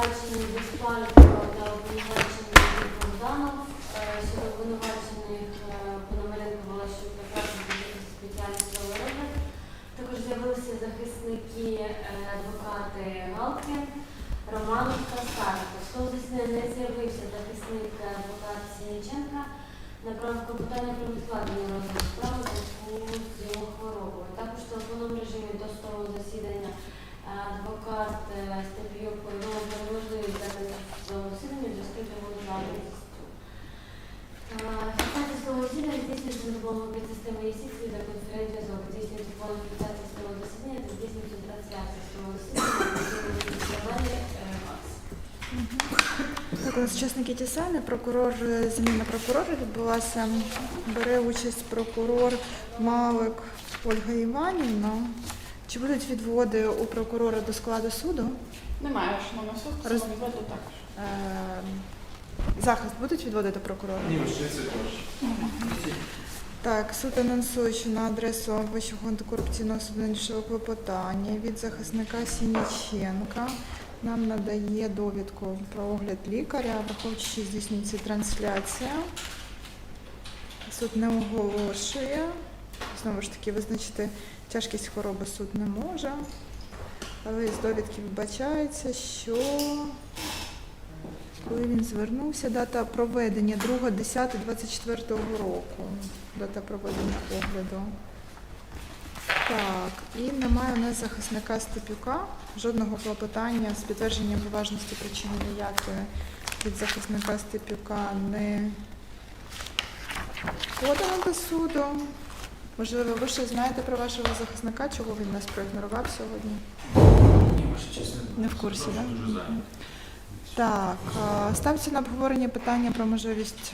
обвинувачений Беспалько та обвинувачений Богданов, е, щодо обвинувачених е, Пономаренко Волощук та Кравченко спеціальні колеги. Також з'явилися захисники е, адвокати Галки, Романов Роман Красарко. Словдесне не з'явився захисник адвокат Сініченка на правку питання про відкладення розгляду адвокат е, повідомив про можливість ведення судового засідання з його зайнятістю. Фіксація судового засідання здійснюється за допомогою системи ЄСІС від конференц-зв'язок. Здійснюється повна фіксація судового засідання та здійснюється трансляція судового засідання у нас учасники ті самі. Прокурор, е, заміна прокурора відбулася. Бере участь прокурор Малик Ольга Іванівна. Чи будуть відводи у прокурора до складу суду? Немає, що суд Роз- самовідводу також. Е, захист будуть відводи до прокурора? Ні, ще це теж. Так, суд анонсує, що на адресу Вищого антикорупційного суду надійшло клопотання від захисника Сініченка. Нам надає довідку про огляд лікаря, враховуючи, що здійснюється трансляція. Суд не оголошує. Знову ж таки, визначити тяжкість хвороби суд не може. Але з довідки вбачається, що коли він звернувся, дата проведення 2.10.24 року. Дата проведення огляду. Так, і немає у нас захисника Степюка, жодного клопотання з підтвердженням поважності причини ніякої від захисника Степюка не подано до суду. Можливо, ви ще знаєте про вашого захисника, чого він нас проігнорував сьогодні? Ні, Не в курсі, так? Дуже зайнято. Так, ставиться на обговорення питання про можливість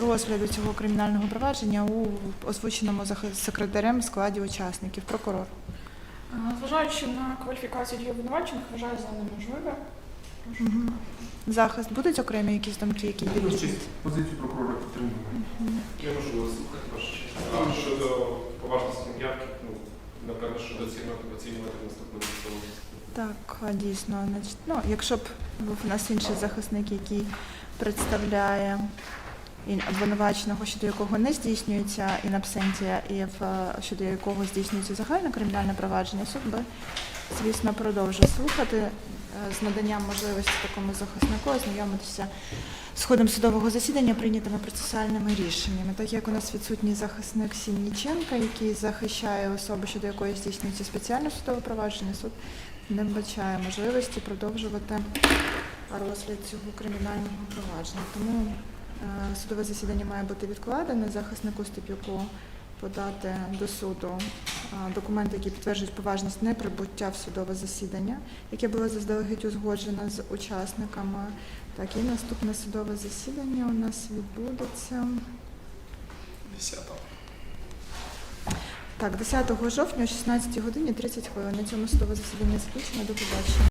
розгляду цього кримінального провадження у озвученому секретарем складі учасників. Прокурор. Зважаючи на кваліфікацію дій обвинувачених, вважаю за неможливе. Прошу. Мгм. Захист будуть окремі якісь думки, які йдуть? позицію прокурора підтримуємо. Я можу вас слухати, честь. Щодо поважності м'явки, ну, напевно, що доцільно оцінювати наступному судовому. Так, дійсно. Значить, ну, якщо б був у нас інший захисник, який представляє і обвинуваченого, щодо якого не здійснюється інабсенція, і в, е, щодо якого здійснюється загальне кримінальне провадження, суд би, звісно, продовжив слухати е, з наданням можливості такому захиснику ознайомитися з ходом судового засідання, прийнятими процесуальними рішеннями. Так як у нас відсутній захисник Сінніченка, який захищає особу, щодо якої здійснюється спеціальне судове провадження, суд не вбачає можливості продовжувати розгляд цього кримінального провадження. Тому е, судове засідання має бути відкладене. Захиснику Степ'юку подати до суду документи, які підтверджують поважність неприбуття в судове засідання, яке було заздалегідь узгоджено з учасниками. Так, і наступне судове засідання у нас відбудеться. 10-го. Так, 10 жовтня о 16 годині 30 хвилин. На цьому судове засідання закінчено. До побачення.